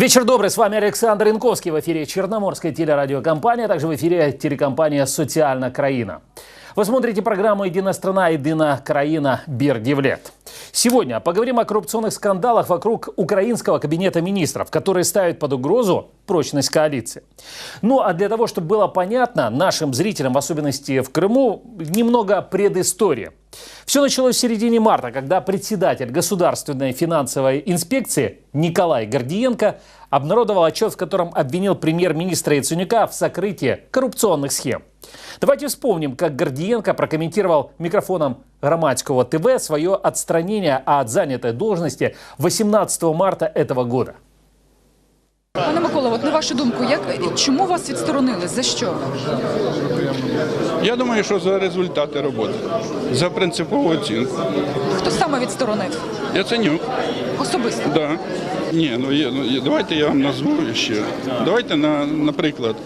Вечер добрый, с вами Александр Инковский в эфире Черноморская телерадиокомпания, а также в эфире телекомпания «Социальна краина». Вы смотрите программу «Единая страна, единая краина. Бердивлет». Сегодня поговорим о коррупционных скандалах вокруг украинского кабинета министров, которые ставят под угрозу прочность коалиции. Ну а для того, чтобы было понятно нашим зрителям, в особенности в Крыму, немного предыстории. Все началось в середине марта, когда председатель Государственной финансовой инспекции Николай Гордиенко обнародовал отчет, в котором обвинил премьер-министра Яценюка в сокрытии коррупционных схем. Давайте вспомним, как Гордиенко прокомментировал микрофоном Громадского ТВ свое отстранение от занятой должности 18 марта этого года. Пане Микола, от на вашу думку, як чому вас відсторонили? За що? Я думаю, що за результати роботи, за принципову оцінку. Хто саме відсторонив? Яценюк, Особисто. да. Ні, ну, є, ну давайте я вам назву ще. Давайте, на, наприклад,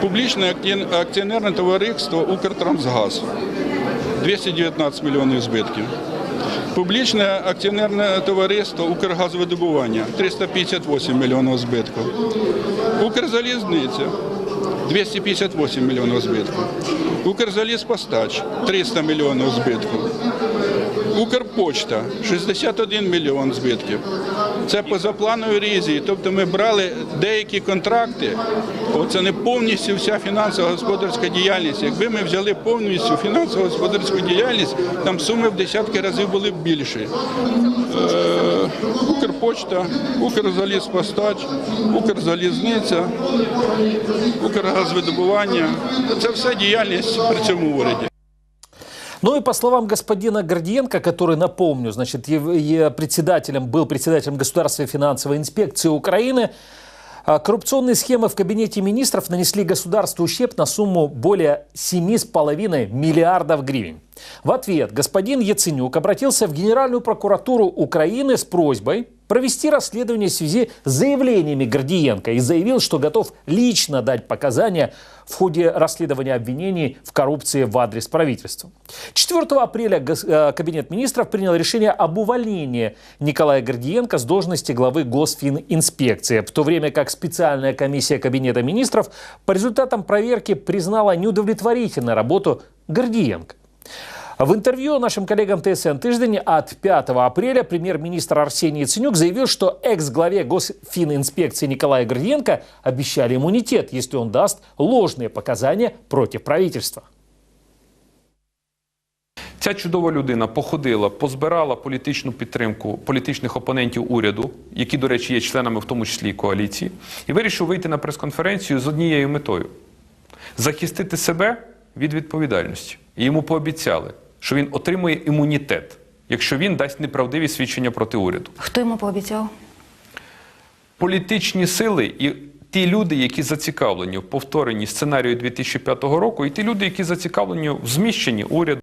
публічне акціонерне товариство Укртрансгаз 219 мільйонів збитків. Публічне акціонерне товариство Укргазвидобування 358 мільйонів збитку. Укрзалізниця 258 мільйонів збитку. Укрзалізпостач 300 мільйонів збитку. Укрпочта 61 мільйон збитків. Це позапланові різі. Тобто ми брали деякі контракти. Оце не повністю вся фінансово господарська діяльність. Якби ми взяли повністю фінансово господарську діяльність, там суми в десятки разів були б більші. Е, Укрпочта, Укрзалізпостач, Укрзалізниця, Укргазвидобування. Це все діяльність при цьому уряді. Ну и по словам господина Гордиенко, который, напомню, значит, председателем, был председателем Государственной финансовой инспекции Украины, а, коррупционные схемы в кабинете министров нанесли государству ущерб на сумму более 7,5 миллиардов гривен. В ответ господин Яценюк обратился в Генеральную прокуратуру Украины с просьбой провести расследование в связи с заявлениями Гордиенко и заявил, что готов лично дать показания в ходе расследования обвинений в коррупции в адрес правительства. 4 апреля э, Кабинет министров принял решение об увольнении Николая Гордиенко с должности главы Госфининспекции, в то время как специальная комиссия Кабинета министров по результатам проверки признала неудовлетворительной работу Гордиенко. В интервью нашим коллегам ТСН «Тыждень» от 5 апреля премьер-министр Арсений Яценюк заявил, что экс-главе Госфининспекции Николая Гордиенко обещали иммунитет, если он даст ложные показания против правительства. Ця чудова людина походила, позбирала політичну підтримку політичних опонентів уряду, які, до речі, є членами в тому числі і коаліції, і вирішив вийти на прес-конференцію з однією метою захистити себе від відповідальності. І йому пообіцяли, що він отримує імунітет, якщо він дасть неправдиві свідчення проти уряду. Хто йому пообіцяв? Політичні сили і ті люди, які зацікавлені в повторенні сценарію 2005 року, і ті люди, які зацікавлені в зміщенні уряду.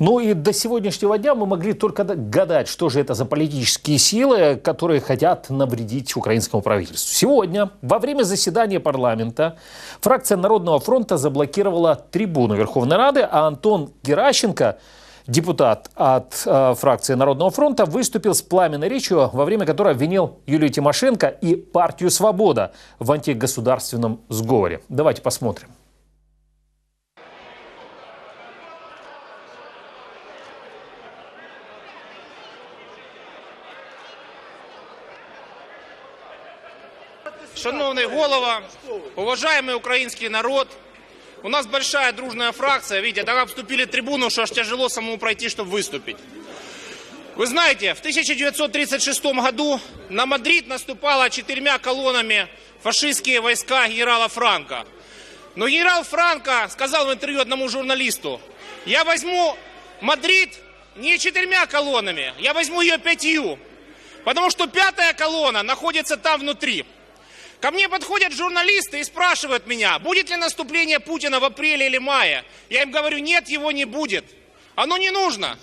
Ну и до сегодняшнего дня мы могли только гадать, что же это за политические силы, которые хотят навредить украинскому правительству. Сегодня, во время заседания парламента, фракция Народного фронта заблокировала трибуну Верховной Рады, а Антон Геращенко, депутат от э, фракции Народного фронта, выступил с пламенной речью, во время которой обвинил Юлию Тимошенко и партию «Свобода» в антигосударственном сговоре. Давайте посмотрим. Шановный голова, уважаемый украинский народ, у нас большая дружная фракция, видите, так обступили трибуну, что аж тяжело самому пройти, чтобы выступить. Вы знаете, в 1936 году на Мадрид наступало четырьмя колоннами фашистские войска генерала Франка. Но генерал Франко сказал в интервью одному журналисту, я возьму Мадрид не четырьмя колоннами, я возьму ее пятью, потому что пятая колонна находится там внутри. Ко мне подходят журналисты и спрашивают меня, будет ли наступление Путина в апреле или мае. Я им говорю, нет, его не будет. Оно не нужно.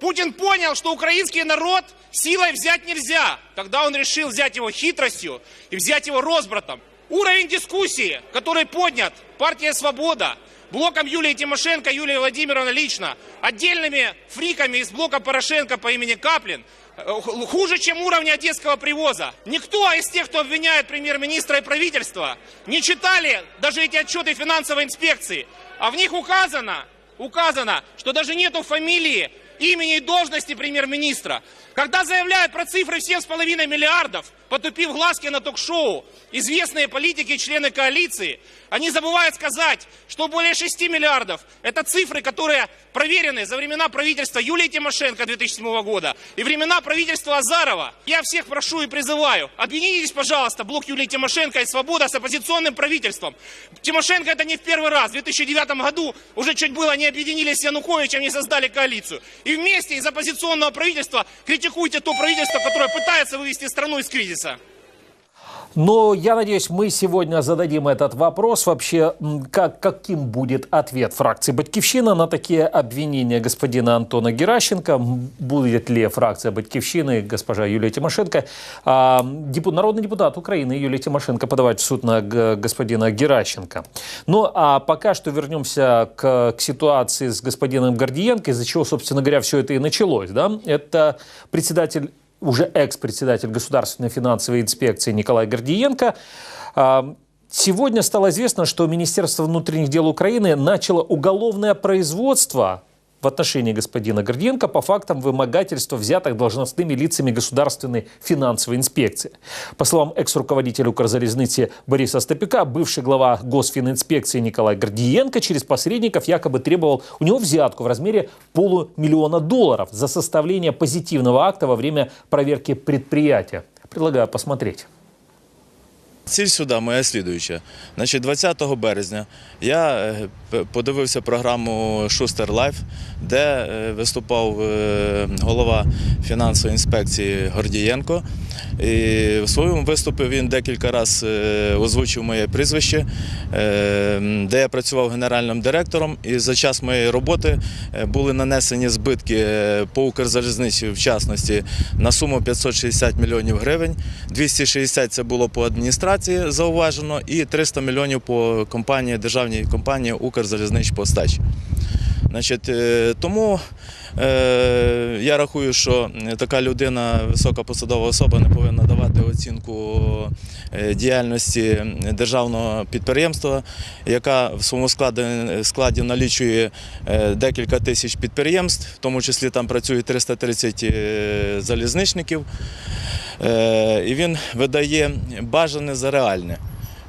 Путин понял, что украинский народ силой взять нельзя. Тогда он решил взять его хитростью и взять его разбратом. Уровень дискуссии, который поднят партия «Свобода», блоком Юлии Тимошенко, Юлии Владимировны лично, отдельными фриками из блока Порошенко по имени Каплин, хуже, чем уровня одесского привоза. Никто из тех, кто обвиняет премьер-министра и правительство, не читали даже эти отчеты финансовой инспекции. А в них указано, указано, что даже нету фамилии, имени и должности премьер-министра. Когда заявляют про цифры в 7,5 миллиардов, потупив глазки на ток-шоу, известные политики и члены коалиции, они забывают сказать, что более 6 миллиардов – это цифры, которые проверены за времена правительства Юлии Тимошенко 2007 года и времена правительства Азарова. Я всех прошу и призываю, объединитесь, пожалуйста, блок Юлии Тимошенко и Свобода с оппозиционным правительством. Тимошенко это не в первый раз. В 2009 году уже чуть было не объединились с Януковичем, не создали коалицию. И вместе из оппозиционного правительства критикуйте то правительство, которое пытается вывести страну из кризиса. Но я надеюсь, мы сегодня зададим этот вопрос. Вообще, как, каким будет ответ фракции «Батькивщина» на такие обвинения господина Антона Геращенко? Будет ли фракция «Батькивщины», госпожа Юлия Тимошенко, а, депу- народный депутат Украины Юлия Тимошенко подавать в суд на господина Геращенко? Ну, а пока что вернемся к, к ситуации с господином Гордиенко, из-за чего, собственно говоря, все это и началось. Да? Это председатель уже экс-председатель Государственной финансовой инспекции Николай Гордиенко. Сегодня стало известно, что Министерство внутренних дел Украины начало уголовное производство в отношении господина Гордиенко по фактам вымогательства взятых должностными лицами Государственной финансовой инспекции. По словам экс-руководителя Укрзалезницы Бориса Стопяка, бывший глава Госфининспекции Николай Гордиенко через посредников якобы требовал у него взятку в размере полумиллиона долларов за составление позитивного акта во время проверки предприятия. Предлагаю посмотреть. Ціль суда моя слідуюча. Значить, 20 березня я е, подивився програму Шустер Лайф, де е, виступав е, голова фінансової інспекції Гордієнко. І в своєму виступі він декілька разів озвучив моє прізвище, де я працював генеральним директором. І за час моєї роботи були нанесені збитки по Укрзалізниці, в частності, на суму 560 мільйонів гривень. 260 це було по адміністрації зауважено, і 300 мільйонів по компанії, державній компанії Укрзалізничпостач. Значить, е, тому е, я рахую, що така людина, висока посадова особа, не повинна давати оцінку е, діяльності державного підприємства, яка в своєму складі, складі налічує е, декілька тисяч підприємств, в тому числі там працює 330 е, залізничників. Е, І він видає бажане за реальне.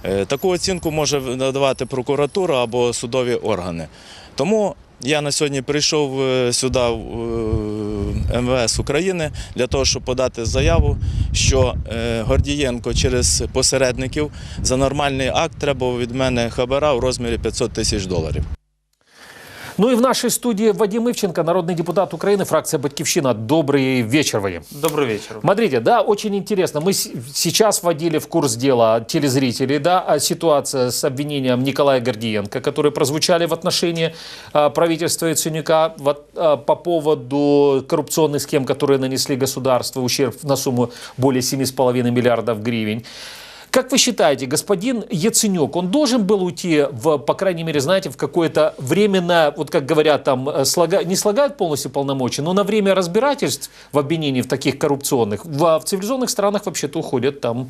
Е, Таку оцінку може надавати прокуратура або судові органи. Тому я на сьогодні прийшов е, сюди в МВС України для того, щоб подати заяву, що Гордієнко через посередників за нормальний акт треба від мене хабара в розмірі 500 тисяч доларів. Ну и в нашей студии Вадим Ивченко, народный депутат Украины, фракция «Батькивщина». Добрый вечер, Вадим. Добрый вечер. Смотрите, да, очень интересно. Мы сейчас вводили в курс дела телезрителей, да, а ситуация с обвинением Николая Гордиенко, которые прозвучали в отношении а, правительства Яценюка вот, а, по поводу коррупционных схем, которые нанесли государству ущерб на сумму более 7,5 миллиардов гривен. Как вы считаете, господин Яценюк, он должен был уйти, в, по крайней мере, знаете, в какое-то временно, вот как говорят там, э, слага- не слагают полностью полномочий, но на время разбирательств в обвинении в таких коррупционных, в, в цивилизованных странах вообще-то уходят там,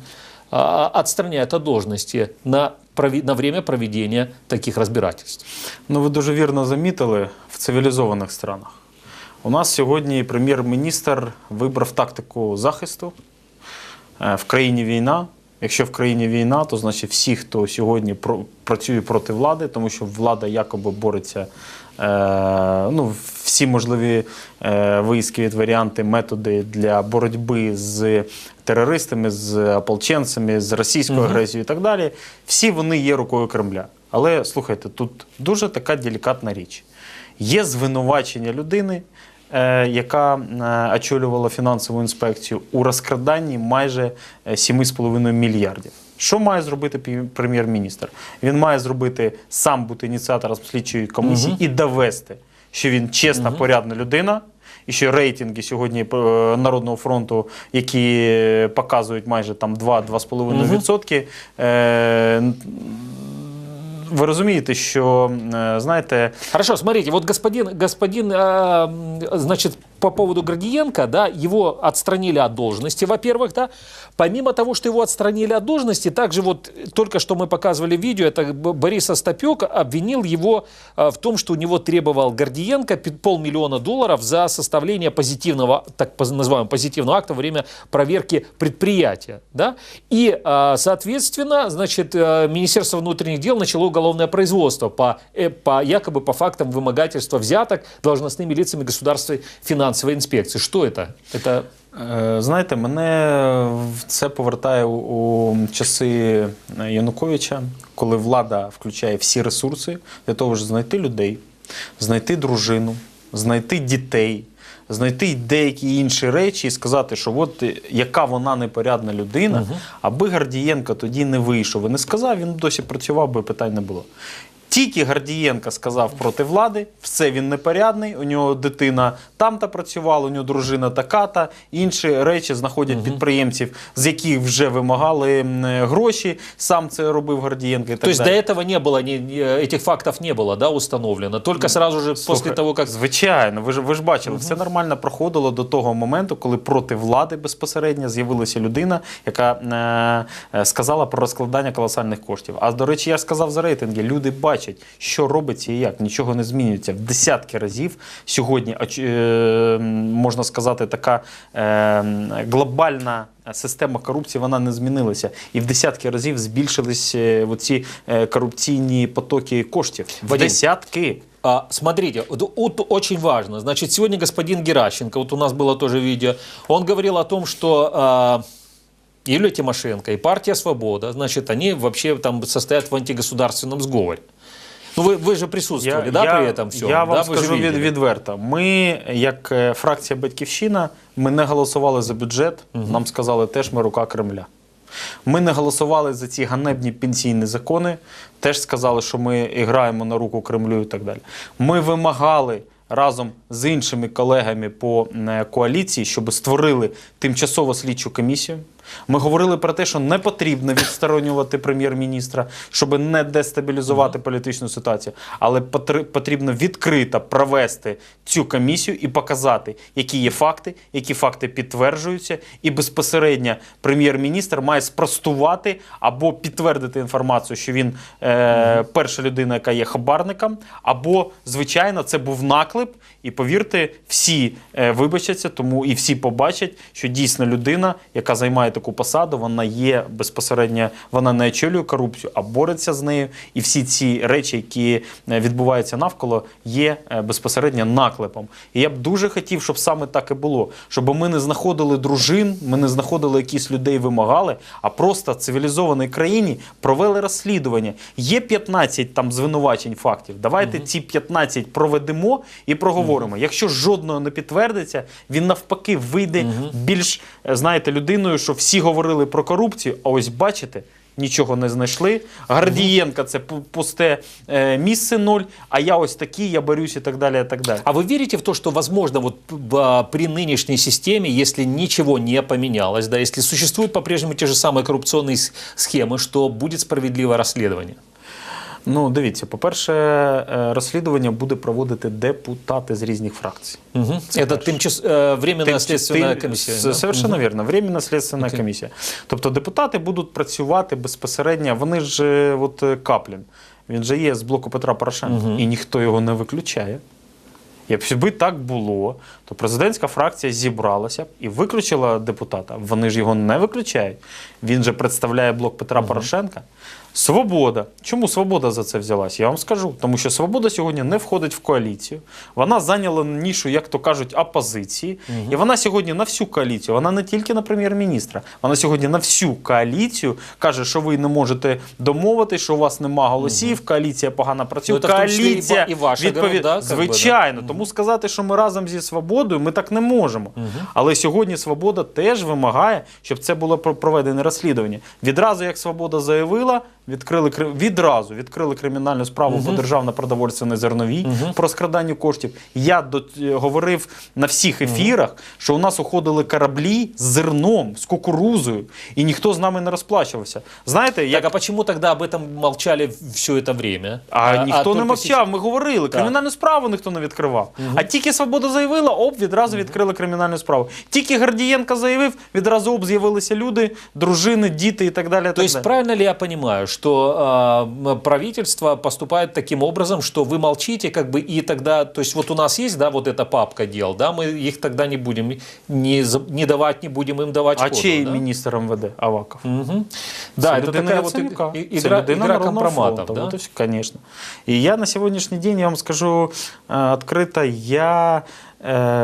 а, отстраняют от должности на, прови- на время проведения таких разбирательств. Ну, ви дуже вірно замітили в цивілізованих странах. У нас сьогодні прем'єр-міністр вибрав тактику захисту. Е, В країні війна. Якщо в країні війна, то значить всі, хто сьогодні працює проти влади, тому що влада якоби бореться. Е, ну, всі можливі е, виїзки, варіанти, методи для боротьби з терористами, з ополченцями, з російською агресією і так далі. Всі вони є рукою Кремля. Але слухайте, тут дуже така делікатна річ. Є звинувачення людини, яка е, очолювала фінансову інспекцію у розкраданні майже е, 7,5 мільярдів. Що має зробити прем'єр-міністр? Він має зробити сам бути ініціатором слідчої комісії і довести, що він чесна, порядна людина. І що рейтинги сьогодні е, Народного фронту, які е, показують майже там 2-2,5%, е, ви розумієте, що е, знаєте, Хорошо, смотрите, вот господин, господин, э, значит, по поводу Гордиенко, да, его отстранили от должности, во-первых, да. Помимо того, что его отстранили от должности, также вот только что мы показывали видео, это Борис Остапек обвинил его э, в том, что у него требовал Гордиенко полмиллиона долларов за составление позитивного, так называемого позитивного акта во время проверки предприятия, да. И, э, соответственно, значит, э, Министерство внутренних дел начало уголовное производство по, по якобы по фактам вымогательства взяток должностными лицами государственной финансовой инспекции. Что это? Это Е, Знаєте, мене це повертає у, часи Януковича, коли влада включає всі ресурси для того, щоб знайти людей, знайти дружину, знайти дітей, знайти деякі інші речі і сказати, що от е, яка вона непорядна людина, аби Гордієнко тоді не вийшов і не сказав, він досі працював, би питань не було. Тільки Гордієнко сказав проти влади, все він непорядний, у нього дитина там-та працювала, у нього дружина така-та, інші речі знаходять підприємців, з яких вже вимагали м, е, гроші. Сам це робив Гордієнко і так То есть далі. до этого не было, не- не- этих фактов не было, да, установлено. Только сразу же после Слухай, того, как... Звичайно, ви ж, ви ж бачили, все нормально проходило до того моменту, коли проти влади безпосередньо з'явилася людина, яка е, е, сказала про розкладання колосальних коштів. А до речі, я ж сказав за рейтинги, люди бачать, що робиться і як, нічого не змінюється. В десятки разів сьогодні, е, можна сказати, така е, глобальна система корупції вона не змінилася. І в десятки разів збільшились е, оці е, корупційні потоки коштів. В десятки. А, смотрите, вот, вот очень важно. Значит, сегодня господин Геращенко, вот у нас было тоже видео, он говорил о том, что а, Юлия Тимошенко и партия «Свобода», значит, они вообще там состоят в антигосударственном сговоре. Ну, вы, вы же присутствовали, да, при этом всем? Я вам да, вы же скажу від, видели? відверто. Ми, як е, фракція Батьківщина, ми не голосували за бюджет. Нам сказали, теж ми рука Кремля. Ми не голосували за ці ганебні пенсійні закони. Теж сказали, що ми граємо на руку Кремлю і так далі. Ми вимагали разом з іншими колегами по е, коаліції, щоб створили тимчасову слідчу комісію. ми говорили про те, що не потрібно відсторонювати прем'єр-міністра, щоб не дестабілізувати політичну ситуацію, але потрібно відкрито провести цю комісію і показати, які є факти, які факти підтверджуються, і безпосередньо прем'єр-міністр має спростувати або підтвердити інформацію, що він е, перша людина, яка є хабарником, або звичайно це був наклеп. І повірте, всі е, вибачаться, тому і всі побачать, що дійсно людина, яка займає таку посаду, вона є безпосередньо, вона не очолює корупцію, а бореться з нею. І всі ці речі, які е, відбуваються навколо, є е, безпосередньо наклепом. І я б дуже хотів, щоб саме так і було, щоб ми не знаходили дружин, ми не знаходили якісь людей, вимагали, а просто в цивілізованій країні провели розслідування. Є 15 там звинувачень фактів. Давайте ці 15 проведемо і проговоримо. Якщо жодного не підтвердиться, він навпаки вийде більш, е, знаєте, людиною, що всі говорили про корупцію, а ось бачите. Нічого не знайшли. Гордієнка це пу- пусте е, місце ноль, а я ось такий, я борюсь і так далі. І так далі. А вы верите в то, что возможно вот п- а, при нынешней системе, если ничего не поменялось, да, если существуют по-прежнему те же самые коррупционные с- схемы, что будет справедливое расследование? Ну, дивіться, по-перше, е, розслідування буде проводити депутати з різних фракцій. Мгм. Это тымчас- э, временная Тим- следственная тим- комиссия. с- да? Совершенно вірно. Временна слідственна Окей. комісія. Тобто депутати будуть працювати безпосередньо. Вони ж е, от е, Каплін. Він же є з блоку Петра Порошенка, і ніхто його не виключає. Якби так було, то президентська фракція зібралася б і виключила депутата. Вони ж його не виключають. Він же представляє блок Петра Порошенка. Свобода. Чому свобода за це взялась? Я вам скажу. Тому що свобода сьогодні не входить в коаліцію. Вона зайняла нішу, як то кажуть, опозиції. І вона сьогодні на всю коаліцію, вона не тільки на прем'єр-міністра, вона сьогодні на всю коаліцію каже, що ви не можете домовитись, що у вас нема голосів, коаліція погано працює. Ну, коаліція і ваша, відпові- да? Звичайно, тому сказати, що ми разом зі свободою, ми так не можемо. Але сьогодні свобода теж вимагає, щоб це було про- проведене розслідування. Відразу як свобода заявила, Відкрили кри- відразу відкрили кримінальну справу по державно-продовольственній зерновій про скрадання коштів. Я до е, говорив на всіх ефірах, що у нас уходили кораблі з зерном, з кукурузою, і ніхто з нами не розплачувався. Знаєте, як Так, а почему тогда об этом молчали все это время? а, ніхто не мовчав, ми говорили. Кримінальну справу ніхто не відкривав. А тільки Свобода заявила, оп, відразу відкрили кримінальну справу. Тільки Гордієнко заявив, відразу оп, з'явилися люди, дружини, діти і так далі. і То так правильно ли я понимаю, что э, правительство поступает таким образом, что вы молчите, как бы и тогда, то есть вот у нас есть, да, вот эта папка дел, да, мы их тогда не будем не, не давать, не будем им давать. А ходу, чей да? міністр МВД Аваков? Мгм. Да, это такая вот игра, игра Народного компроматов, да? Вот конечно. И я на сегодняшний день, я вам скажу э, открыто, я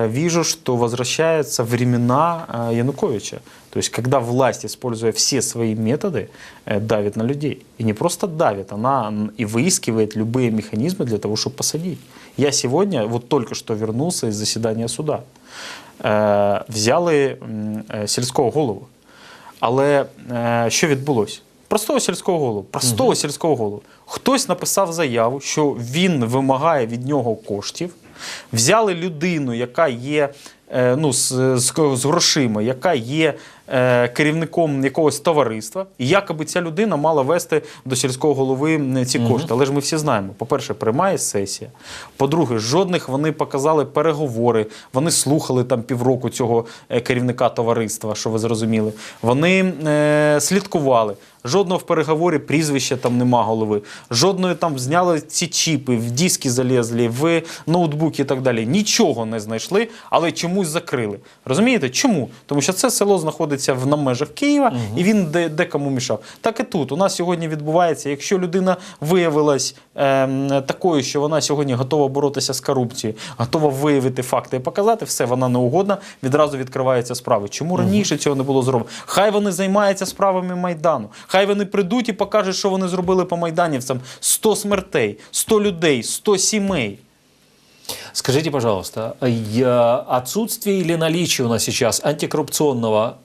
вижу, что возвращаются времена э, Януковича. То есть, когда власть, используя все свои методы, э, давит на людей. И не просто давит, она м, и выискивает любые механизмы для того, чтобы посадить. Я сегодня, вот только что вернулся из заседания суда. Е, взяли м, е, сільського голову. Але е, що відбулося? Простого сільського голову, простого сільського голову. Хтось написав заяву, що він вимагає від нього коштів. Взяли людину, яка є ну, з, з, з грошима, яка є е, керівником якогось товариства, і якоби ця людина мала вести до сільського голови ці кошти. Але ж ми всі знаємо: по-перше, приймає сесія. По-друге, жодних вони показали переговори. Вони слухали там півроку цього е, керівника товариства, що ви зрозуміли. Вони е, слідкували. Жодного в переговорі прізвища там нема голови. Жодної там зняли ці чіпи, в диски залізли, в ноутбуки і так далі. Нічого не знайшли, але чомусь закрили. Розумієте? Чому? Тому що це село знаходиться в на межах Києва, і він де, де кому мішав. Так і тут. У нас сьогодні відбувається, якщо людина виявилась ем, такою, що вона сьогодні готова боротися з корупцією, готова виявити факти і показати, все, вона не угодна, відразу відкриваються справи. Чому раніше цього не було зроблено? Хай вони займаються справами Майдану. Хай вони прийдуть і покажуть, що вони зробили по майданівцям. 100 смертей, 100 людей, 100 сімей. Скажите, пожалуйста, я- отсутствие или наличие у нас сейчас антикоррупционного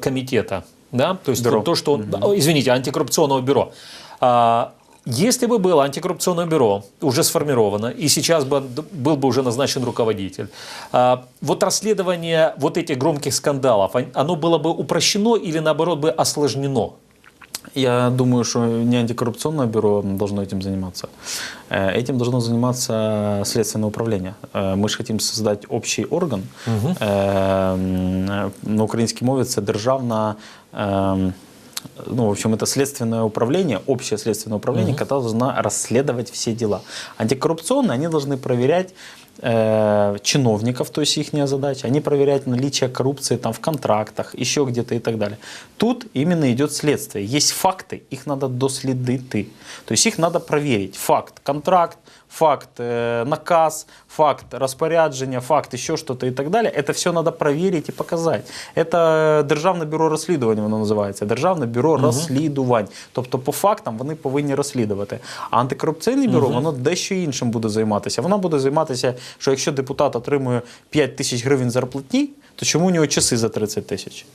комитета, да, то есть Бюро. то, что он, извините, антикоррупционного бюро. А, если бы было антикоррупционное бюро уже сформировано, и сейчас бы был бы уже назначен руководитель, а, вот расследование вот этих громких скандалов, он- оно было бы упрощено или наоборот бы осложнено? Я думаю, что не антикоррупционное бюро должно этим заниматься. Э, Этим должно заниматься следственное управление. Э, Мы же хотим создать общий орган. Э, м, На українській мові це державна. ем, Ну, в общем, это следственное управление, общее следственное управление, которое должно расследовать все дела. Антикоррупционные, они должны проверять э, чиновников, то есть их задача, они проверяют наличие коррупции там в контрактах, еще где-то и так далее. Тут именно идет следствие. Есть факты, их надо доследити. То есть их надо проверить. Факт контракт, факт э, наказ, факт розпорядження, факт еще что-то и так далее. Это все надо проверить и показать. Это Державне бюро розслідувань, воно називається. Державне бюро розслідувань. Тобто, по фактам вони повинні розслідувати. А антикорупційне бюро воно дещо іншим буде займатися. Воно буде займатися, що якщо депутат отримує 5 тисяч гривень зарплатні, то чому у нього часи за 30 тисяч?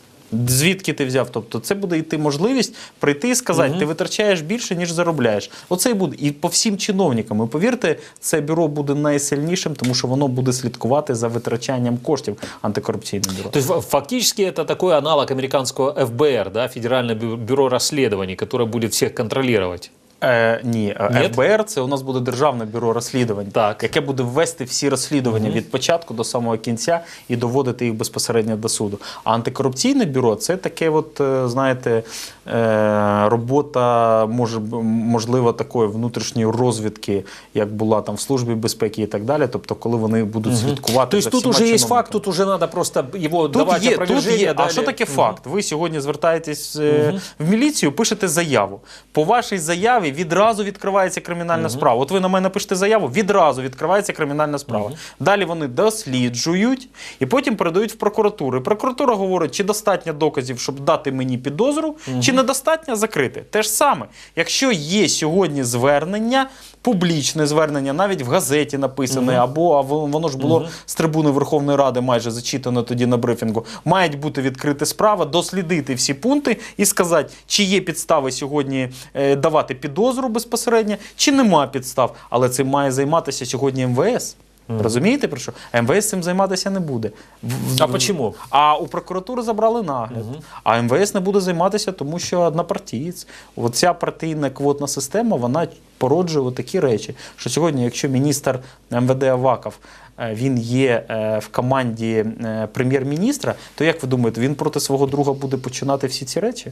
Звідки ти взяв? Тобто це буде йти можливість прийти і сказати, ти витрачаєш більше, ніж заробляєш. Оце і буде. І по всім чиновникам. І повірте, це бюро буде найсильнішим, тому що воно буде слідкувати за витрачанням коштів антикорупційне бюро. То есть фа- фактически это такой аналог американского ФБР, да, Федеральное бю- бюро расследований, которое будет всех контролировать. Е, ні, е, Ні? ФБР це у нас буде державне бюро розслідувань, Так. яке буде ввести всі розслідування від початку до самого кінця і доводити їх безпосередньо до суду. А антикорупційне бюро це таке, от, е, знаєте, е, робота може можливо такої внутрішньої розвідки, як була там в службі безпеки і так далі. Тобто, коли вони будуть слідкувати. То есть за тут всіма уже есть чиновниками. факт, тут уже надо просто его Тут давать є, тут є. А далее. що таке факт? Ви сьогодні звертаєтесь е, в міліцію, пишете заяву. По вашій заяві заяві відразу відкривається кримінальна справа. От ви на мене напишете заяву, відразу відкривається кримінальна справа. Далі вони досліджують і потім передають в прокуратуру. І прокуратура говорить, чи достатньо доказів, щоб дати мені підозру, чи недостатньо закрити. Те ж саме, якщо є сьогодні звернення, публічне звернення, навіть в газеті написане, або воно ж було з трибуни Верховної Ради майже зачитано тоді на брифінгу, мають бути відкрита справа, дослідити всі пункти і сказати, чи є підстави сьогодні е, давати підозру безпосередньо, чи нема підстав. Але цим має займатися сьогодні МВС. Розумієте про що? МВС цим займатися не буде. А в- почему? А у прокуратури забрали нагляд. А МВС не буде займатися, тому що однопартієць. Оця партійна квотна система вона породжує такі речі. Що сьогодні, якщо міністр МВД Аваков е, він є е, в команді е, прем'єр-міністра, то як ви думаєте, він проти свого друга буде починати всі ці речі?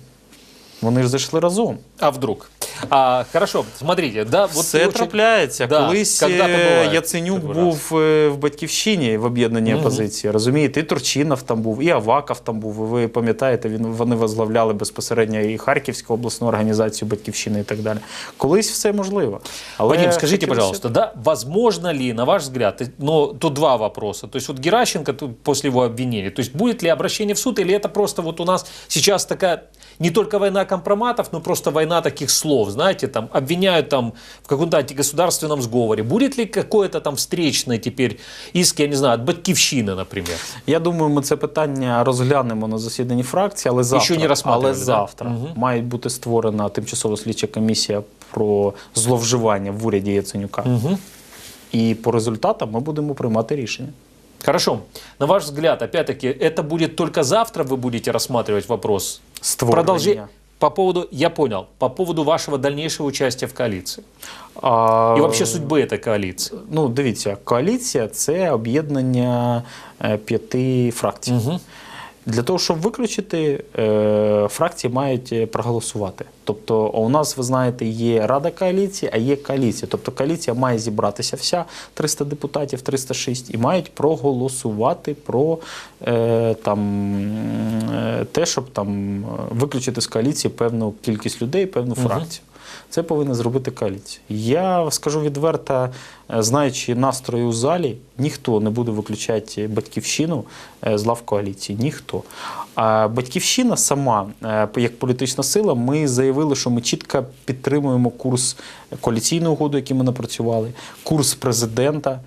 Вони ж зайшли разом. А вдруг? А, хорошо, смотрите, да, вот Все очень- трапляється. Да, Колись когда-то е, буває. Яценюк Такий раз. був е, в батьківщині в об'єднаній опозиції. Розумієте, і Турчинов там був, і Аваков там був. Ви пам'ятаєте, він вони возглавляли безпосередньо і Харківську обласну організацію Батьківщини і так далі. Колись все можливо. Але Вадим, скажите, хотілося- пожалуйста, да, возможно ли, на ваш взгляд, э, ну, тут два вопроса. То есть вот Геращенко тут после его обвинения, то есть будет ли обращение в суд, или это просто вот у нас сейчас такая не только война компроматов, но просто война таких слов, знаете, там обвиняют там в каком-то антигосударственном сговоре. Будет ли какое-то там встречное теперь иск, я не знаю, от Батьківщины, например? Я думаю, ми це питання розглянемо на засіданні фракції, але завтра, не розглядали, але да? завтра Мгм. має бути створена тимчасова слідча комісія про зловживання в уряді Яценюка. Мгм. І по результатам ми будемо приймати рішення. Хорошо. На ваш взгляд, опять-таки, это будет только завтра вы будете рассматривать вопрос? Створення. Продолжи... По поводу, я понял, по поводу вашего дальнейшего участия в коалиции. А, И вообще судьбы этой коалиции. Ну, дивіться, коаліція це об'єднання е, п'яти фракцій. Для того, щоб виключити, е, фракції мають е, проголосувати. Тобто, у нас, ви знаєте, є Рада коаліції, а є коаліція. Тобто коаліція має зібратися вся 300 депутатів, 306, і мають проголосувати про е, там, те, щоб там виключити з коаліції певну кількість людей, певну фракцію. Це повинна зробити коаліція. Я скажу відверто, е, знаючи настрої у залі, ніхто не буде виключати батьківщину е, з лав коаліції. Ніхто. А батьківщина сама, е, як політична сила, ми заявили, що ми чітко підтримуємо курс коаліційної угоди, який ми напрацювали, курс президента.